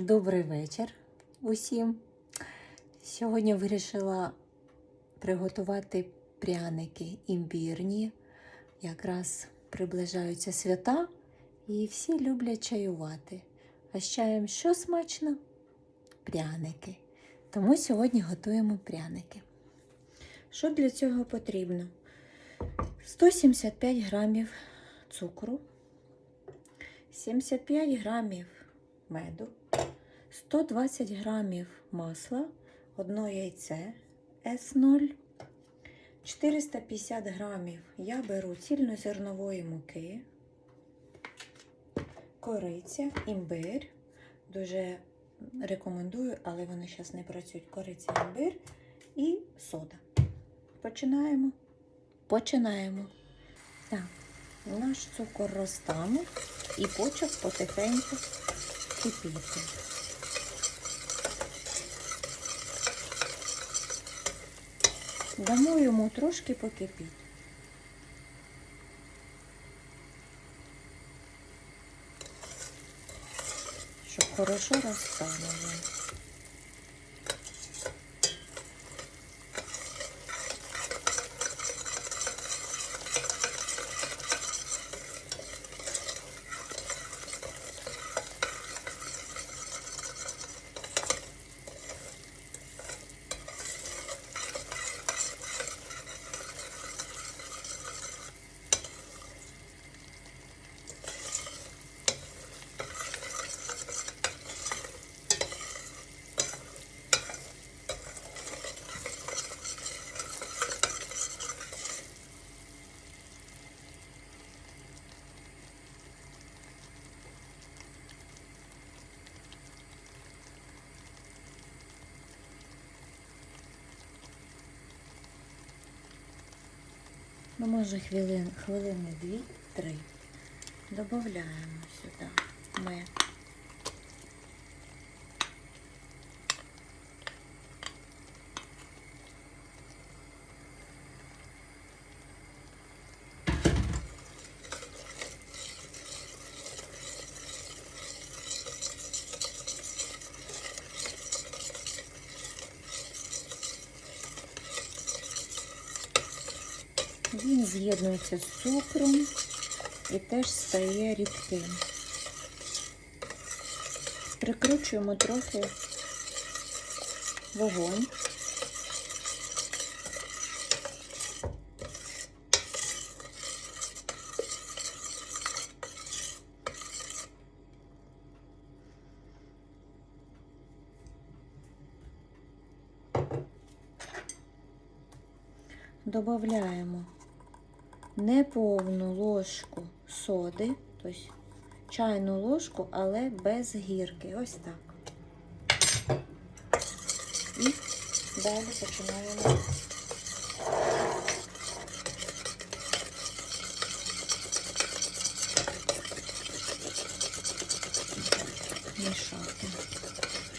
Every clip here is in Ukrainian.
Добрий вечір усім. Сьогодні вирішила приготувати пряники імбірні. Якраз приближаються свята і всі люблять чаювати. А з чаєм що смачно? Пряники. Тому сьогодні готуємо пряники. Що для цього потрібно? 175 грамів цукру, 75 грамів меду, 120 грамів масла, одно яйце С0, 450 грамів я беру цільнозернової муки, кориця, імбир. Дуже рекомендую, але вони зараз не працюють. Кориця, імбир і сода. Починаємо. Починаємо. Так, наш цукор розтанув і почав потихеньку кипіти. Дамо йому трошки покипіти. Щоб хорошо розтануло. Ну, може, хвилин, хвилини дві-три. Добавляємо сюди мед. Він з'єднується з цукром і теж стає рідким. Прикручуємо трохи вогонь. Добавляємо неповну ложку соди, тобто чайну ложку, але без гірки. Ось так. І далі починаємо.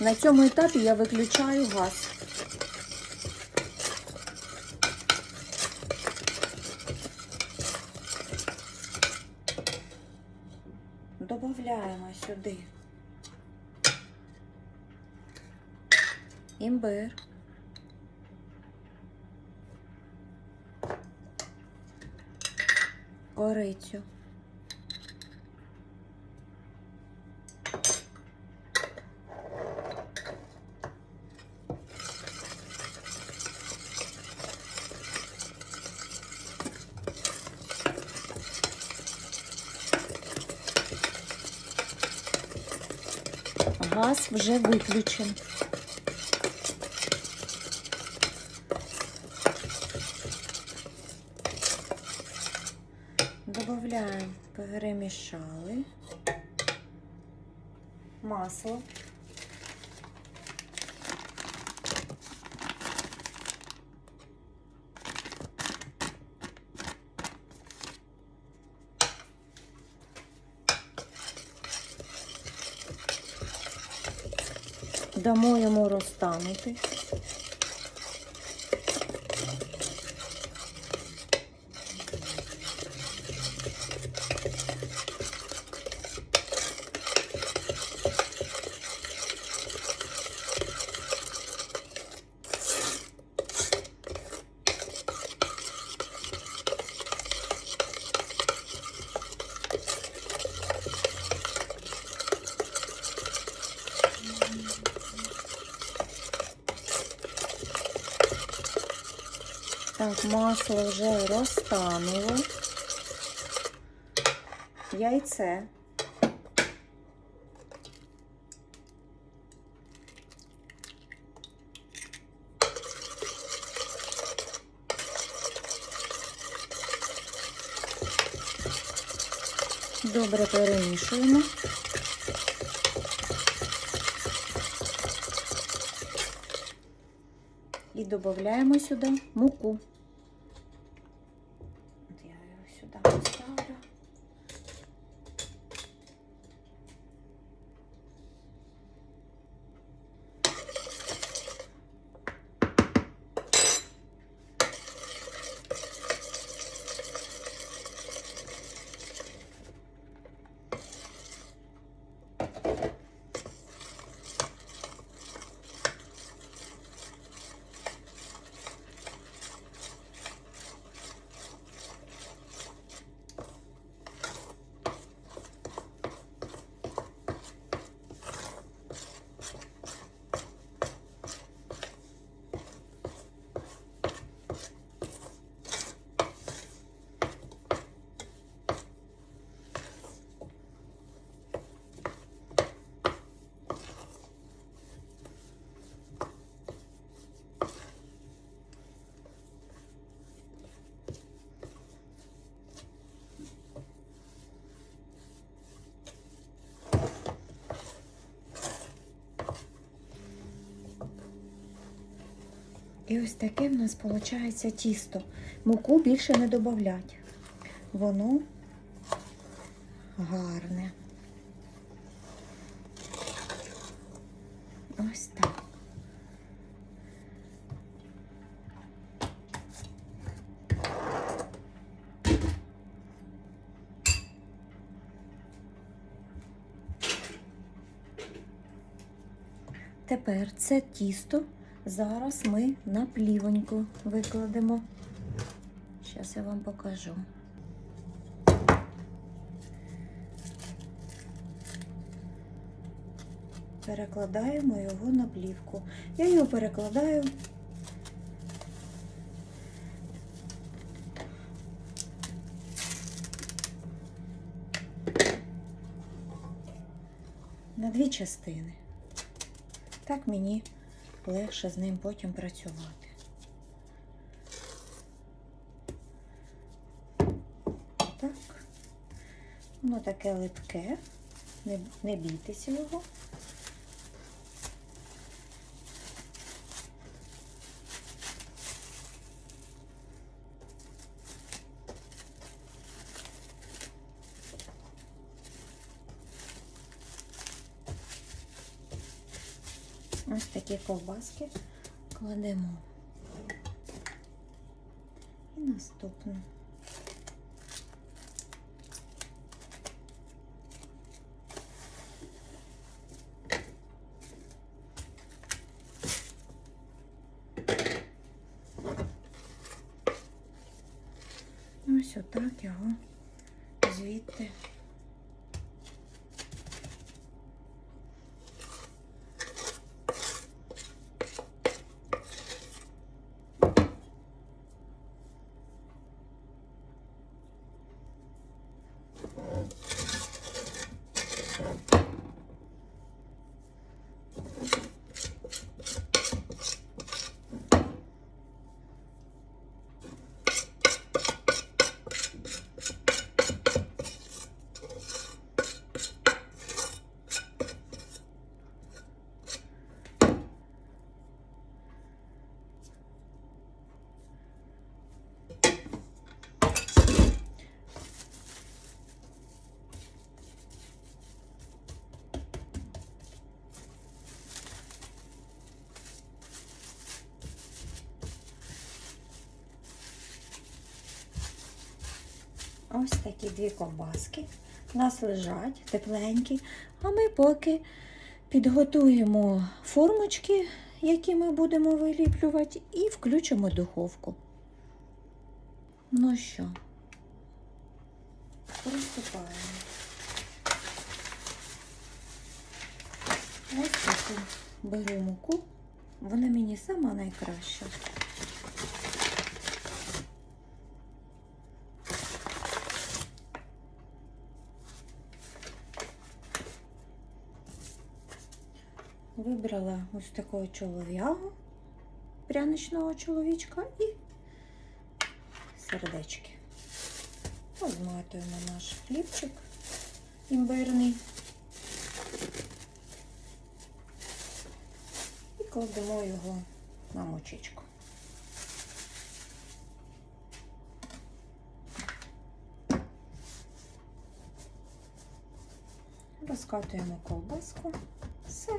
На цьому етапі я виключаю газ. Добавляємо сюди імбир, корицю, газ вже виключен. Добавляємо, перемішали масло. Дамо йому розтанути. Так, масло вже розтануло. Яйце. Добре перемішуємо. І додаємо сюди муку. От я його сюди поставлю. І ось таке в нас виходить тісто. Муку більше не додавати. Воно гарне. Ось так. Тепер це тісто зараз ми на плівоньку викладемо. Зараз я вам покажу. Перекладаємо його на плівку. Я його перекладаю на дві частини. Так мені легше з ним потім працювати. Так, воно таке липке, не, не бійтеся його. Ось такі ковбаски кладемо. І наступну. Ось отак його звідти. Ось такі дві ковбаски. У нас лежать тепленькі, а ми поки підготуємо формочки, які ми будемо виліплювати, і включимо духовку. Ну що, приступаємо. Ось таку беру муку, вона мені сама найкраща. Вибрала ось такого чолов'ягу, пряничного чоловічка і сердечки. Розматуємо наш хлібчик імбирний. І кладемо його на мочечку. Розкатуємо ковбаску, все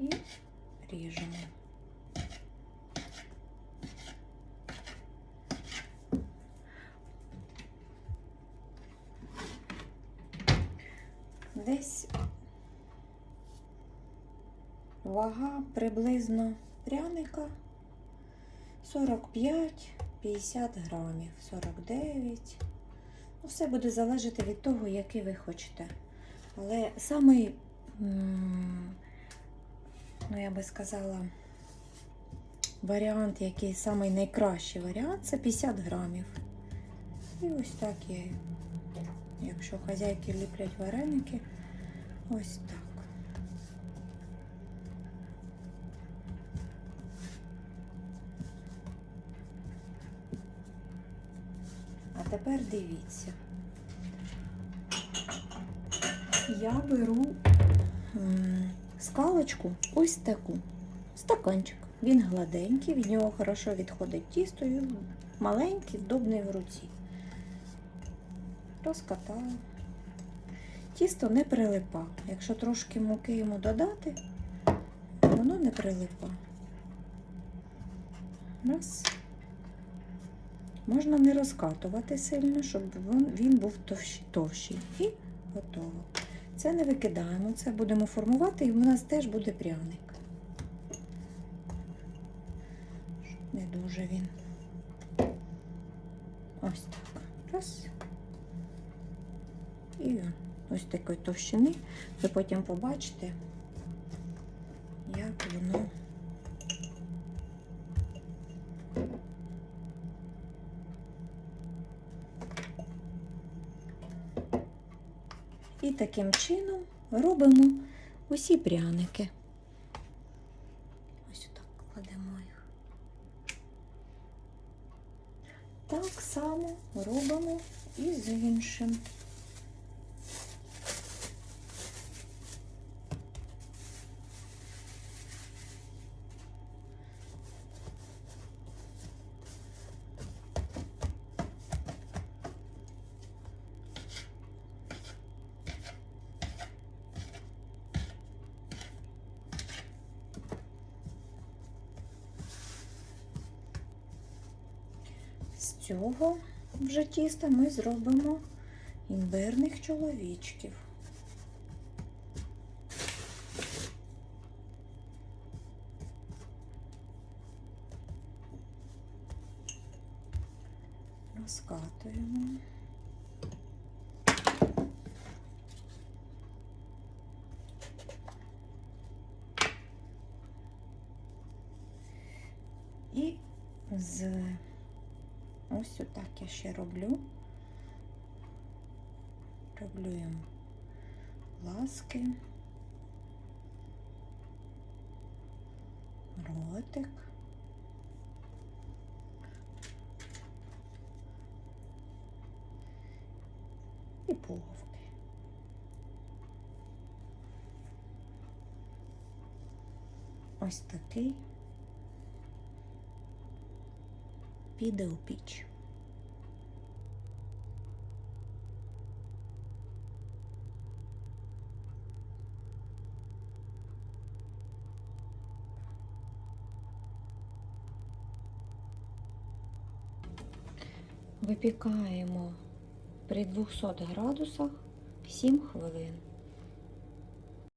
і ріжемо. Десь вага приблизно пряника 45-50 грамів, 49. Ну, Все буде залежати від того, який ви хочете. Але самий, ну я би сказала, варіант, який самий найкращий варіант, це 50 грамів. І ось так я, якщо хазяйки ліплять вареники, ось так. А тепер дивіться. Я беру скалочку ось таку. Стаканчик. Він гладенький, від нього хорошо відходить тісто, і маленький, вдобний в руці. Розкатала. Тісто не прилипа. Якщо трошки муки йому додати, воно не прилипа. Раз. Можна не розкатувати сильно, щоб він був товщий. І готово. Це не викидаємо, це будемо формувати, і в нас теж буде пряник. Не дуже він. Ось так. Раз. І ось такої товщини. Ви потім побачите, як воно. І таким чином робимо усі пряники. Ось так кладемо їх. Так само робимо і з іншим. З цього вже тіста ми зробимо імбирних чоловічків. Розкатуємо. І з Ось отак я ще роблю. Роблю їм ласки, ротик. І пуговки. Ось такий піде у піч. Випікаємо при 200 градусах 7 хвилин.